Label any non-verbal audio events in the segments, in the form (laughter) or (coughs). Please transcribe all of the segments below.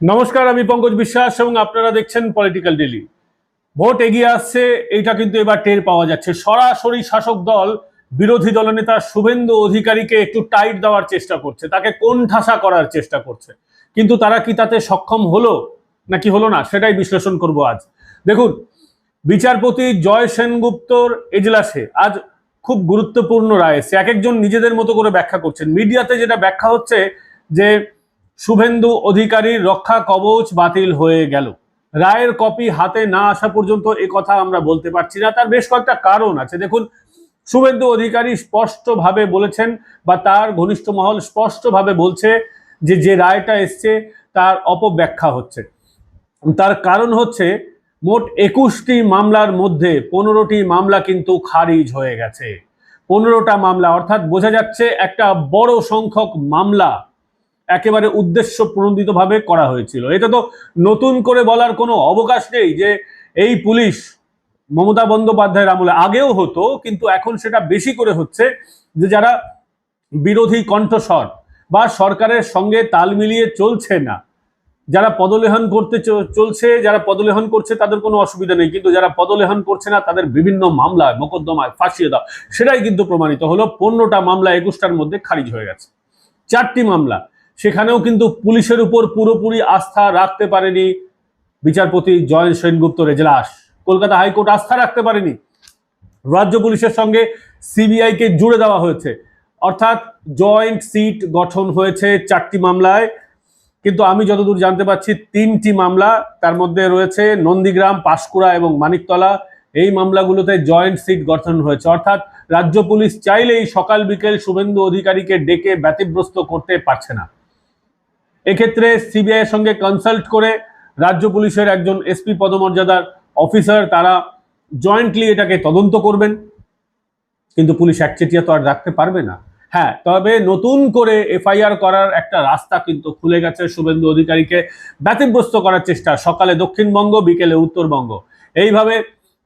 নমস্কার, আমি পঙ্কজ বিশ্বাস এবং আপনারা দেখছেন পলিটিক্যাল ডেলি ভোট এগিয়ে আসছে, এইটা কিন্তু এবার টের পাওয়া যাচ্ছে। সরাসরি শাসক দল, বিরোধী দলনেতা শুভেন্দু অধিকারীকে একটু টাইট দেওয়ার চেষ্টা করছে, তাকে কোন ঠাসা করার চেষ্টা করছে। কিন্তু তারা কি তাতে সক্ষম হলো, নাকি হলো না, সেটাই বিশ্লেষণ করব আজ। দেখুন, বিচারপতি জয় সেনগুপ্তর এজলাসে আজ খুব গুরুত্বপূর্ণ রায় এসেছে। এক একজন নিজেদের মতো করে ব্যাখ্যা করছেন। মিডিয়াতে যেটা ব্যাখ্যা হচ্ছে যে শুভেন্দু অধিকারীর রক্ষা কবচ বাতিল হয়ে গেল। রায়ের কপি হাতে না আসা পর্যন্ত এ কথা আমরা বলতে পারছি না। তার বেশ কয়েকটা কারণ আছে। দেখুন, শুভেন্দু অধিকারী স্পষ্টভাবে বলেছেন বা তার ঘনিষ্ঠ মহল স্পষ্টভাবে বলছে যে যে রায়টা এসছে তার অপব্যাখ্যা হচ্ছে। তার কারণ হচ্ছে মোট একুশটি মামলার মধ্যে পনেরোটি মামলা কিন্তু খারিজ হয়ে গেছে। পনেরোটা মামলা, অর্থাৎ বোঝা যাচ্ছে একটা বড় সংখ্যক মামলা একেবারে উদ্দেশ্য প্রণোদিতভাবে করা হয়েছিল। এটা তো নতুন করে বলার কোনো অবকাশ নেই যে এই পুলিশ মমতা বন্দ্যোপাধ্যায়ের আমলে আগেও হতো, কিন্তু এখন সেটা বেশি করে হচ্ছে যে যারা বিরোধী কণ্ঠস্বর বা সরকারের সঙ্গে তাল মিলিয়ে চলছে না। যারা পদলেহন করতে চলছে, যারা পদলেহন করছে তাদের কোনো অসুবিধা নেই, কিন্তু যারা পদলেহন করছে না তাদের বিভিন্ন মামলায়, মোকদ্দমায়, ফাঁসিয়ে দাও, সেটাই কিন্তু প্রমাণিত হলো। পনেরোটা মামলা একুশটার মধ্যে খারিজ হয়ে গেছে। চারটি মামলা। সেখানেও কিন্তু পুলিশের উপর পুরোপুরি আস্থা রাখতে পারেনি বিচারপতি জয় সেনগুপ্ত রেজলাস। কলকাতা হাইকোর্ট আস্থা রাখতে পারেনি। রাজ্য পুলিশের সঙ্গে সিবিআইকে জুড়ে দেওয়া হয়েছে। অর্থাৎ জয়েন্ট সিট গঠন হয়েছে চারটি মামলায়। কিন্তু আমি যতদূর জানতে পারছি, তিনটি মামলা, তার মধ্যে রয়েছে নন্দীগ্রাম, পাঁশকুড়া এবং মানিকতলা। এই মামলাগুলোতে জয়েন্ট সিট গঠন হয়েছে। অর্থাৎ রাজ্য পুলিশ চাইলেই সকাল বিকেল শুভেন্দু অধিকারীকে ডেকে ব্যতিব্রস্ত করতে পারছে না। এক্ষেত্রে সিবিআই এর সঙ্গে কনসাল্ট করে রাজ্য পুলিশের একজন এসপি পদমর্যাদার অফিসার তারা জয়েন্টলি এটাকে তদন্ত করবেন। কিন্তু পুলিশ একচেটিয়া তো আর রাখতে পারবে না। হ্যাঁ তবে নতুন করে এফআইআর করার একটা রাস্তা কিন্তু খুলে গেছে শুভেন্দু অধিকারীকে ব্যতিব্রস্ত করার চেষ্টা সকালে দক্ষিণবঙ্গ, বিকেলে উত্তরবঙ্গ। এইভাবে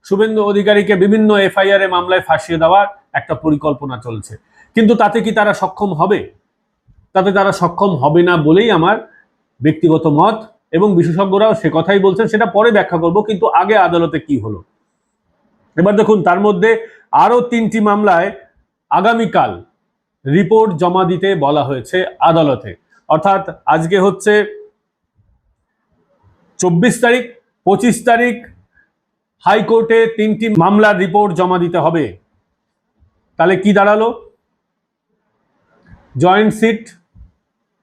শুভেন্দু অধিকারীকে বিভিন্ন এফআইআর এ মামলায় ফাঁসিয়ে দেওয়ার একটা পরিকল্পনা চলছে। কিন্তু তাতে কি তারা সক্ষম হবে? তাতে তারা সক্ষম হবে না বলেই আমার ব্যক্তিগত মত এবং বিশেষজ্ঞরাও সে কথাই বলছেন, সেটা পরে ব্যাখ্যা করব, কিন্তু আগে আদালতে কি হলো? এবার দেখুন, তার মধ্যে আরও তিনটি মামলায় আগামীকাল রিপোর্ট জমা দিতে বলা হয়েছে আদালতে। অর্থাৎ আজকে হচ্ছে চব্বিশ তারিখ, পঁচিশ তারিখ, হাইকোর্টে তিনটি মামলার রিপোর্ট জমা দিতে হবে। তাহলে কি দাঁড়াল? জয়েন্ট সিট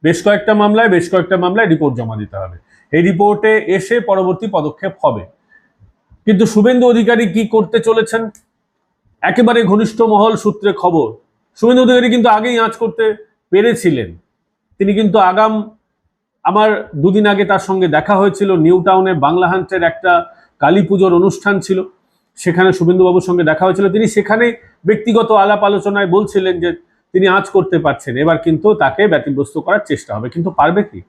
বেশ কয়েকটা মামলায়, বেশ কয়েকটা মামলায় রিপোর্ট জমা দিতে হবে। এই রিপোর্টে এসে পরবর্তী পদক্ষেপ হবে। কিন্তু শুভেন্দু অধিকারী কি করতে চলেছেন? একেবারে ঘনিষ্ঠ মহল সূত্রে খবর, শুভেন্দু অধিকারী কিন্তু আগেই আঁচ করতে পেরেছিলেন। তিনি কিন্তু আগাম, আমার দুদিন আগে তার সঙ্গে দেখা হয়েছিল, নিউ টাউনে বাংলা হান্টের একটা কালী পুজোর অনুষ্ঠান ছিল। সেখানে শুভেন্দুবাবুর সঙ্গে দেখা হয়েছিল। তিনি সেখানে ব্যক্তিগত আলাপ আলোচনায় বলছিলেন যে তিনি আঁচ করতে পারছেন, এবার কিন্তু তাকে ব্যতিব্রস্ত করার চেষ্টা হবে। কিন্তু পারবে কি?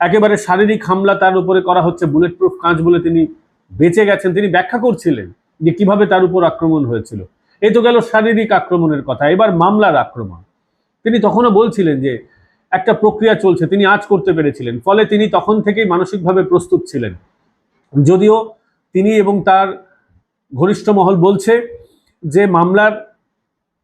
একেবারে শারীরিক হামলা তার উপরে করা হচ্ছে বুলেট প্রুফ কাঁচ বলে তিনি বেঁচে গেছেন। তিনি ব্যাখ্যা করছিলেন যে কীভাবে তার উপর আক্রমণ হয়েছিল। এই তো গেল শারীরিক আক্রমণের কথা। এবার মামলার আক্রমণ। তিনি তখনও বলছিলেন যে একটা প্রক্রিয়া চলছে, তিনি আজ করতে পেরেছিলেন। ফলে তিনি তখন থেকেই মানসিকভাবে প্রস্তুত ছিলেন। যদিও তিনি এবং তার ঘনিষ্ঠ মহল বলছে যে মামলার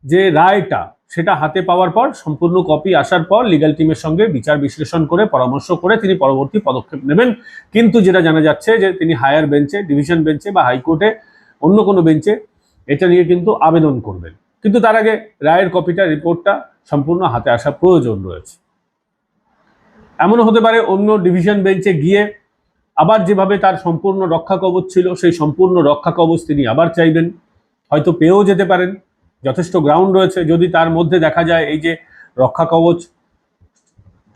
যে রায়টা সেটা হাতে পাওয়ার পর, সম্পূর্ণ কপি আসার পর লিগ্যাল টিমের সঙ্গে বিচার বিশ্লেষণ করে, পরামর্শ করে তিনি পরবর্তী পদক্ষেপ নেবেন। কিন্তু যেটা জানা যাচ্ছে যে তিনি হায়ার বেঞ্চে ডিভিশন বেঞ্চে বা হাইকোর্টে অন্য কোনো বেঞ্চে এটা নিয়ে কিন্তু আবেদন করবেন। কিন্তু তার আগে রায়ের কপিটা রিপোর্টটা সম্পূর্ণ হাতে আসা প্রয়োজন রয়েছে। এমনও হতে পারে অন্য ডিভিশন বেঞ্চে গিয়ে আবার যেভাবে তার সম্পূর্ণ রক্ষা কবচ ছিল, সেই সম্পূর্ণ রক্ষা কবচ তিনি আবার চাইবেন। হয়তো পেয়েও যেতে পারেন। যথেষ্ট গ্রাউন্ড রয়েছে। যদি তার মধ্যে দেখা যায় এই যে রক্ষা কবচ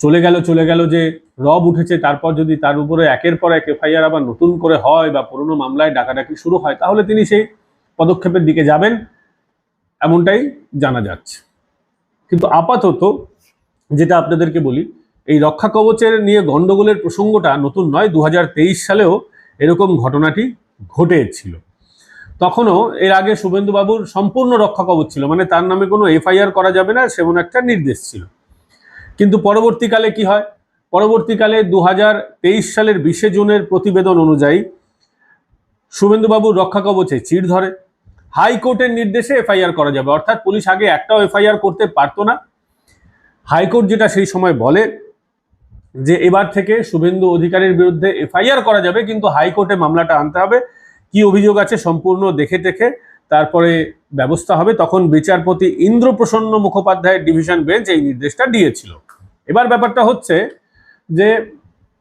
চলে গেল চলে গেল যে রব উঠেছে, তারপর যদি তার উপরে একের পর এক এফআইআর আবার নতুন করে হয় বা পুরনো মামলায় ডাকাডাকি শুরু হয়, তাহলে তিনি সেই পদক্ষেপের দিকে যাবেন এমনটাই জানা যাচ্ছে। কিন্তু আপাতত যেটা আপনাদেরকে বলি, এই রক্ষা কবচের নিয়ে গন্ডগোলের প্রসঙ্গটা নতুন নয় দু সালেও এরকম ঘটনাটি ঘটেছিল। তখনও এর আগে শুভেন্দুবাবুর সম্পূর্ণ রক্ষা কবচ ছিল মানে তার নামে কোনো এফআইআর করা যাবে না সেমন একটা নির্দেশ ছিল। কিন্তু পরবর্তীকালে কি হয়? পরবর্তীকালে দু হাজার তেইশ সালের বিশে জুনের প্রতিবেদন অনুযায়ী শুভেন্দুবাবুর রক্ষা কবচে চিড় ধরে। হাইকোর্টের নির্দেশে এফআইআর করা যাবে, অর্থাৎ পুলিশ আগে একটাও এফআইআর করতে পারতো না। হাইকোর্ট যেটা সেই সময় বলে যে, এবার থেকে শুভেন্দু অধিকারীর বিরুদ্ধে এফআইআর করা যাবে, কিন্তু হাইকোর্টে মামলাটা আনতে হবে। কি অভিযোগ আছে সম্পূর্ণ দেখে দেখে তারপরে ব্যবস্থা হবে, তখন বিচারপতি ইন্দ্রপ্রসন্ন মুখোপাধ্যায়ের ডিভিশন বেঞ্চ এই নির্দেশটা দিয়েছিল। এবার ব্যাপারটা হচ্ছে যে,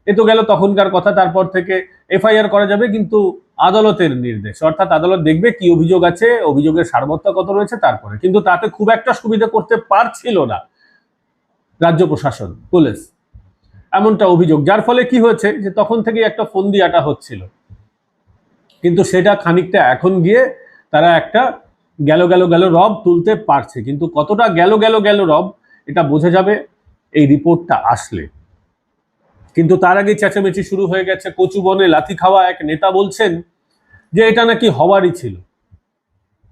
এ তো গেল তখনকার কথা, তারপর থেকে এফআইআর করা যাবে কিন্তু আদালতের নির্দেশ। অর্থাৎ আদালত দেখবে কি অভিযোগ আছে, অভিযোগের সারবত্তা কত রয়েছে তারপরে। কিন্তু তাতে খুব একটা সুবিধা করতে পারছিল না রাজ্য প্রশাসন, পুলিশ। এমনটা অভিযোগ। যার ফলে কি হয়েছে যে, তখন থেকেই একটা ফন্দি আটা হচ্ছিল। কিন্তু সেটা খানিকটা এখন গিয়ে তারা একটা গেল গেল গেল রব তুলতে পারছে। কিন্তু কতটা গেল গেল গেল রব, এটা বোঝা যাবে, এই রিপোর্টটা আসলে। কিন্তু তার আগে চেঁচামেচি শুরু হয়ে গেছে, কচু বনে লাথি খাওয়া এক নেতা বলছেন যে এটা নাকি হওয়ারই ছিল।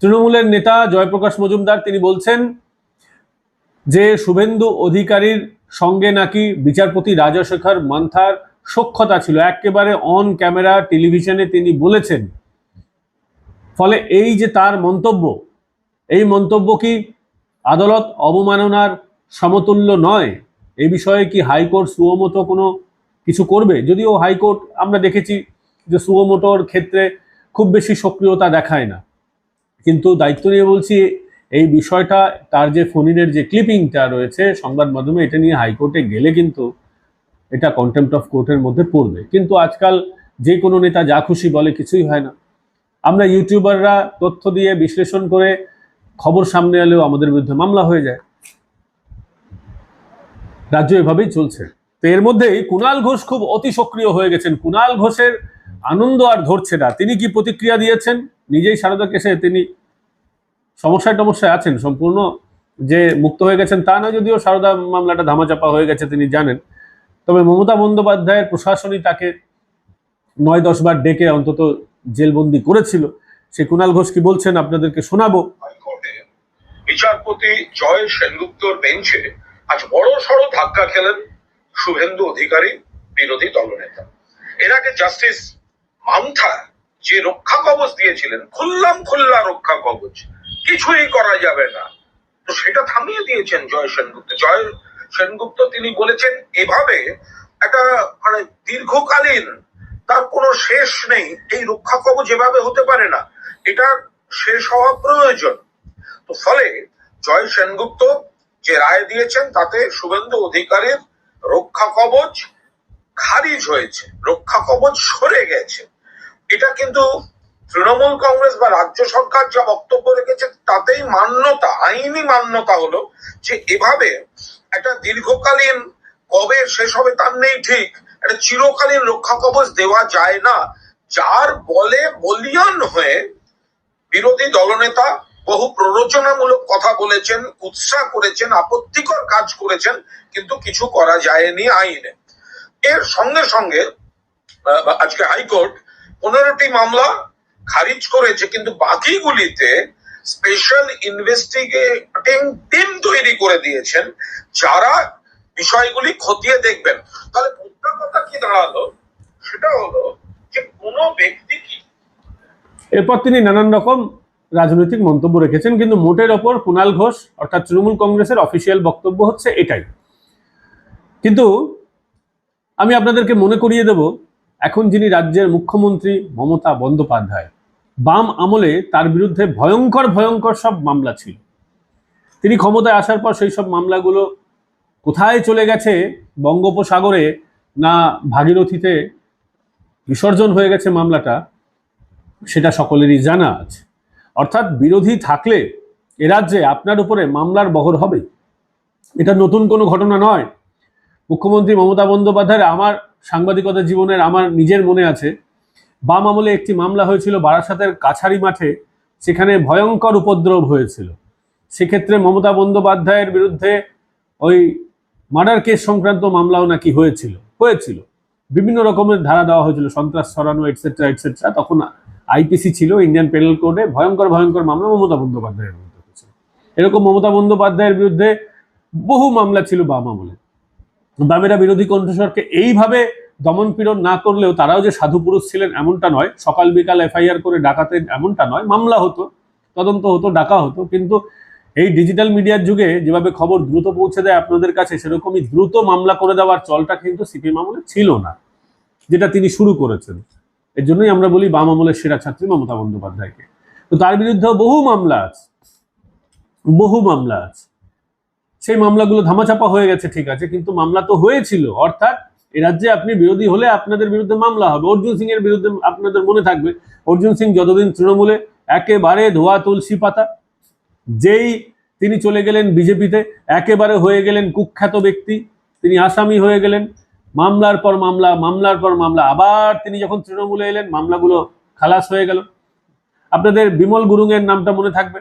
তৃণমূলের নেতা জয়প্রকাশ মজুমদার, তিনি বলছেন যে শুভেন্দু অধিকারীর সঙ্গে নাকি বিচারপতি রাজাশেখর মান্থার সক্ষতা ছিল। একেবারে অন ক্যামেরা টেলিভিশনে তিনি বলেছেন। ফলে এই যে তার মন্তব্য, এই মন্তব্য কি আদালত অবমাননার সমতুল্য নয়? এই বিষয়ে কি হাইকোর্ট সুমতো কোনো কিছু করবে? যদিও হাইকোর্ট, আমরা দেখেছি যে সুমোটোর ক্ষেত্রে খুব বেশি সক্রিয়তা দেখায় না। কিন্তু দায়িত্ব নিয়ে বলছি, এই বিষয়টা, তার যে ফোনিনের যে ক্লিপিংটা রয়েছে সংবাদ মাধ্যমে, এটা নিয়ে হাইকোর্টে গেলে কিন্তু এটা কন্টেম্পট অফ কোর্টের মধ্যে পড়বে। কিন্তু আজকাল যে কোনো নেতা যা খুশি বলে, কিছুই হয় না। আমরা ইউটিউবাররা তথ্য দিয়ে বিশ্লেষণ করে খবর সামনে এলেও আমাদের বিরুদ্ধে মামলা হয়ে যায়। রাজ্য এভাবেই চলছে। তো এর মধ্যেই কুণাল ঘোষ খুব অতি সক্রিয় হয়ে গেছেন। কুণাল ঘোষের আনন্দ আর ধরছে না। তিনি কি প্রতিক্রিয়া দিয়েছেন? নিজেই সারদা কেসে তিনি সমস্যায় টমস্যায় আছেন। সম্পূর্ণ যে মুক্ত হয়ে গেছেন তা নয় যদিও সারদা মামলাটা ধামাচাপা হয়ে গেছে, তিনি জানেন। তবে মমতা বন্দ্যোপাধ্যায়ের প্রশাসনই তাকে নয় দশ বার ডেকে অন্তত জেলবন্দি করেছিল। সে কুণাল ঘোষ কি বলছেন আপনাদেরকে শোনাবো। বিচারপতি জয় সেনগুপ্তর বেঞ্চে আজ বড় সড় ধাক্কা খেলেন শুভেন্দু অধিকারী, বিরোধী দলনেতা। এর আগে জাস্টিস মান্থা যে রক্ষা কবচ দিয়েছিলেন, খুললাম খুল্লা রক্ষা কবচ, কিছুই করা যাবে না। তো সেটা থামিয়ে দিয়েছেন জয় সেনগুপ্ত। জয় সেনগুপ্ত তিনি বলেছেন, এভাবে একটা মানে দীর্ঘকালীন তার কোনো শেষ নেই। এই রক্ষা কবচ এভাবে হতে পারে না, এটা শেষ হওয়া প্রয়োজন। তো ফলে জয় সেনগুপ্ত যে রায় দিয়েছেন, তাতে শুভেন্দু অধিকারীর রক্ষা কবচ খারিজ হয়েছে রক্ষা কবচ সরে গেছে। এটা কিন্তু তৃণমূল কংগ্রেস বা রাজ্য সরকার যা বক্তব্য রেখেছে তাতেই মান্যতা, আইনি মান্যতা হলো যে এভাবে একটা দীর্ঘকালীন কবে শেষ হবে তার নেই ঠিক, একটা চিরকালীন রক্ষা কবচ দেওয়া যায় না, যার বলে বলিয়ান হয়ে বিরোধী দলনেতা বহু প্ররোচনামূলক কথা বলেছেন উৎসাহ করেছেন, আপত্তিকর কাজ করেছেন, কিন্তু কিছু করা যায়নি আইনে। এর সঙ্গে সঙ্গে আজকে হাইকোর্ট পনেরোটি মামলা খারিজ করেছে, কিন্তু বাকিগুলিতে স্পেশাল ইনভেস্টিগেটিং টিম তৈরি করে দিয়েছেন। যারা বিষয়গুলি খতিয়ে দেখবেন। তাহলে মোদ্দা কথা কি দাঁড়াল? সেটা হলো যে কোনো ব্যক্তি কি? এরপর তিনি নানান রকম রাজনৈতিক মন্তব্য রেখেছেন, কিন্তু মোটের ওপর কুণাল ঘোষ, অর্থাৎ তৃণমূল কংগ্রেসের অফিসিয়াল বক্তব্য হচ্ছে এটাই। কিন্তু আমি আপনাদেরকে মনে করিয়ে দেব, এখন যিনি রাজ্যের মুখ্যমন্ত্রী মমতা বন্দ্যোপাধ্যায় বাম আমলে তার বিরুদ্ধে ভয়ঙ্কর ভয়ঙ্কর সব মামলা ছিল। তিনি ক্ষমতায় আসার পর সেই সব মামলাগুলো কোথায় চলে গেছে বঙ্গোপসাগরে না ভাগীরথীতে বিসর্জন হয়ে গেছে মামলাটা, সেটা সকলেরই জানা আছে। অর্থাৎ বিরোধী থাকলে এ রাজ্যে আপনার উপরে মামলার বহর হবে। এটা নতুন কোনো ঘটনা নয়। মুখ্যমন্ত্রী মমতা বন্দ্যোপাধ্যায়ের আমার সাংবাদিকতা জীবনের, আমার নিজের মনে আছে। বাম আমলে একটি মামলা হয়েছিল বারাসাতের কাছারি মাঠে, সেখানে ভয়ঙ্কর উপদ্রব হয়েছিল। সেক্ষেত্রে মমতা বন্দ্যোপাধ্যায়ের বিরুদ্ধে ওই মার্ডার কেস সংক্রান্ত মামলাও নাকি হয়েছিল। হয়েছিল। বিভিন্ন রকমের ধারা দেওয়া হয়েছিল, সন্ত্রাস ছড়ানো এটসেট্রা এটসেট্রা তখন আইপিসি ছিল ইন্ডিয়ান পেনাল কোডে ভয়ঙ্কর ভয়ঙ্কর মামলা মমতা বন্দ্যোপাধ্যায়ের বিরুদ্ধে হয়েছিল। এরকম মমতা বন্দ্যোপাধ্যায়ের বিরুদ্ধে বহু মামলা ছিল বাম আমলে। বামেরা বিরোধী কণ্ঠস্বরকে এইভাবে দমন পীড়ন না করলেও তারাও যে সাধু পুরুষ ছিলেন এমনটা নয়। সকাল বিকাল এফআইআর করে ডাকাতে এমনটা নয়। মামলা হতো, তদন্ত হতো, ডাকা হতো। কিন্তু এই ডিজিটাল মিডিয়ার যুগে যেভাবে খবর দ্রুত পৌঁছে দেয় আপনাদের কাছে, সেরকমই দ্রুত মামলা করে দেওয়ার চলটা কিন্তু সিপিএম আমলে ছিল না, যেটা তিনি শুরু করেছেন। এর জন্যই আমরা বলি বাম আমলের সেরা ছাত্রী মমতা বন্দ্যোপাধ্যায়কে। তো তার বিরুদ্ধে বহু মামলা আছে, বহু মামলা আছে। সেই মামলাগুলো ধামাচাপা হয়ে গেছে, ঠিক আছে, কিন্তু মামলা তো হয়েছিল। অর্থাৎ এ রাজ্যে আপনি বিরোধী হলে আপনাদের বিরুদ্ধে মামলা হবে। অর্জুন সিং এর বিরুদ্ধে আপনাদের মনে থাকবে। অর্জুন সিং যতদিন তৃণমূলে একেবারে ধোয়া তুলসী পাতা, যেই তিনি চলে গেলেন বিজেপিতে, একেবারে হয়ে গেলেন কুখ্যাত ব্যক্তি, তিনি আসামি হয়ে গেলেন। মামলার পর মামলা, মামলার পর মামলা, আবার তিনি যখন তৃণমূলে এলেন, মামলাগুলো খালাস হয়ে গেল। আপনাদের বিমল গুরুং এর নামটা মনে থাকবে?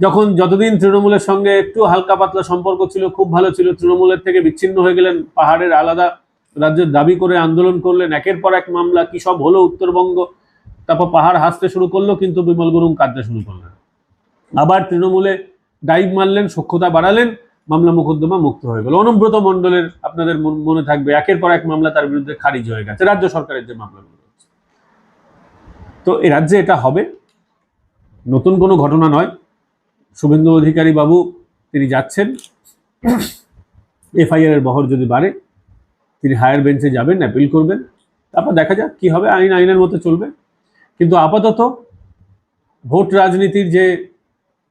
যখন যতদিন তৃণমূলের সঙ্গে একটু হালকা পাতলা সম্পর্ক ছিল, খুব ভালো ছিল, তৃণমূলের থেকে বিচ্ছিন্ন হয়ে গেলেন, পাহাড়ের আলাদা রাজ্যের দাবি করে আন্দোলন করলেন, একের পর এক মামলা, কি সব হলো উত্তরবঙ্গ, তারপর পাহাড় হাসতে শুরু করল, কিন্তু বিমল গুরুং কাঁদতে শুরু করলেন। আবার তৃণমূলে ডাইভ মারলেন সক্ষতা বাড়ালেন, মামলা মোকদ্দমা মুক্ত হয়ে গেল। অনুব্রত মণ্ডলের আপনাদের মন- থাকবে, একের পর এক মামলা তার বিরুদ্ধে খারিজ হয়ে গেছে, রাজ্য সরকারের যে মামলাগুলো তো এ রাজ্যে এটা হবে, নতুন কোনো ঘটনা নয়। শুভেন্দু অধিকারী বাবু, তিনি যাচ্ছেন। এফআইআর এর বহর যদি বাড়ে, তিনি হায়ার বেঞ্চে যাবেন, অ্যাপিল করবেন। তারপর দেখা যাক কি হবে, আইন আইনের মতো চলবে। কিন্তু আপাতত ভোট রাজনীতির যে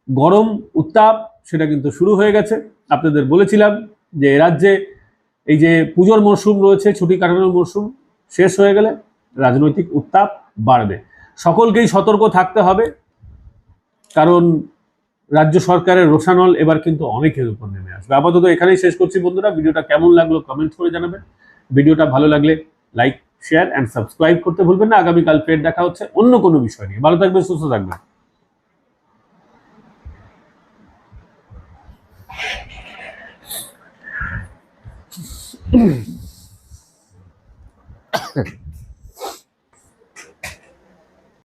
গরম উত্তাপ, সেটা কিন্তু শুরু হয়ে গেছে। আপনাদের বলেছিলাম যে রাজ্যে এই যে পুজোর মরশুম রয়েছে, ছুটি কাটানোর মরশুম শেষ হয়ে গেলে রাজনৈতিক উত্তাপ বাড়বে। সকলকেই সতর্ক থাকতে হবে, কারণ রাজ্য সরকারের রোশানল এবার কিন্তু অনেকের উপর নেমে আসবে। আপাতত এখানেই শেষ করছি বন্ধুরা। ভিডিওটা কেমন লাগল কমেন্ট করে জানাবেন। ভিডিওটা ভালো লাগলে লাইক শেয়ার অ্যান্ড সাবস্ক্রাইব করতে ভুলবেন না। আগামীকাল ফের দেখা হচ্ছে অন্য কোনো বিষয় নিয়ে। ভালো থাকবেন, সুস্থ থাকবেন। (coughs)